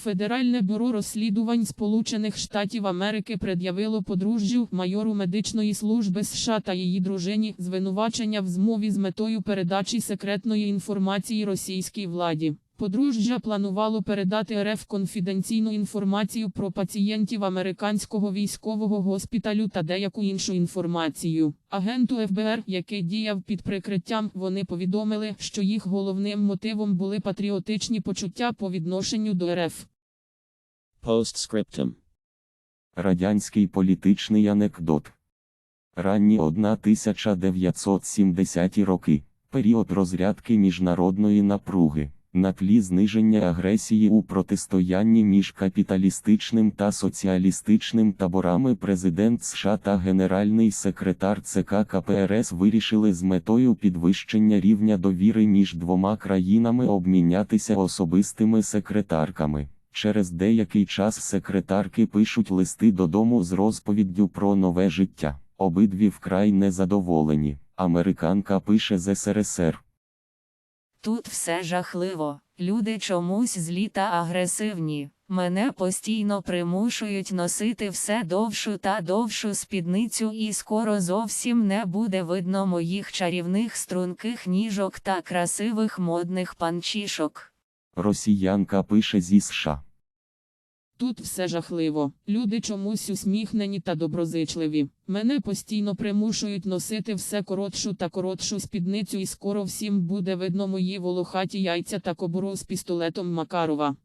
Федеральне бюро розслідувань Сполучених Штатів Америки пред'явило подружжю майору медичної служби США та її дружині звинувачення в змові з метою передачі секретної інформації російській владі. Подружжя планувало передати РФ конфіденційну інформацію про пацієнтів американського військового госпіталю та деяку іншу інформацію. Агенту ФБР, який діяв під прикриттям, вони повідомили, що їх головним мотивом були патріотичні почуття по відношенню до РФ. Постскриптум. Радянський політичний анекдот. Ранні 1970-ті роки. Період розрядки міжнародної напруги. На тлі зниження агресії у протистоянні між капіталістичним та соціалістичним таборами президент США та генеральний секретар ЦК КПРС вирішили з метою підвищення рівня довіри між двома країнами обмінятися особистими секретарками. Через деякий час секретарки пишуть листи додому з розповіддю про нове життя. Обидві вкрай незадоволені. Американка пише з СРСР. Тут все жахливо. Люди чомусь злі та агресивні. Мене постійно примушують носити все довшу та довшу спідницю, і скоро зовсім не буде видно моїх чарівних струнких ніжок та красивих модних панчішок. Росіянка пише зі США. Тут все жахливо. Люди чомусь усміхнені та доброзичливі. Мене постійно примушують носити все коротшу та коротшу спідницю, і скоро всім буде видно мої волохаті яйця та кобуру з пістолетом Макарова.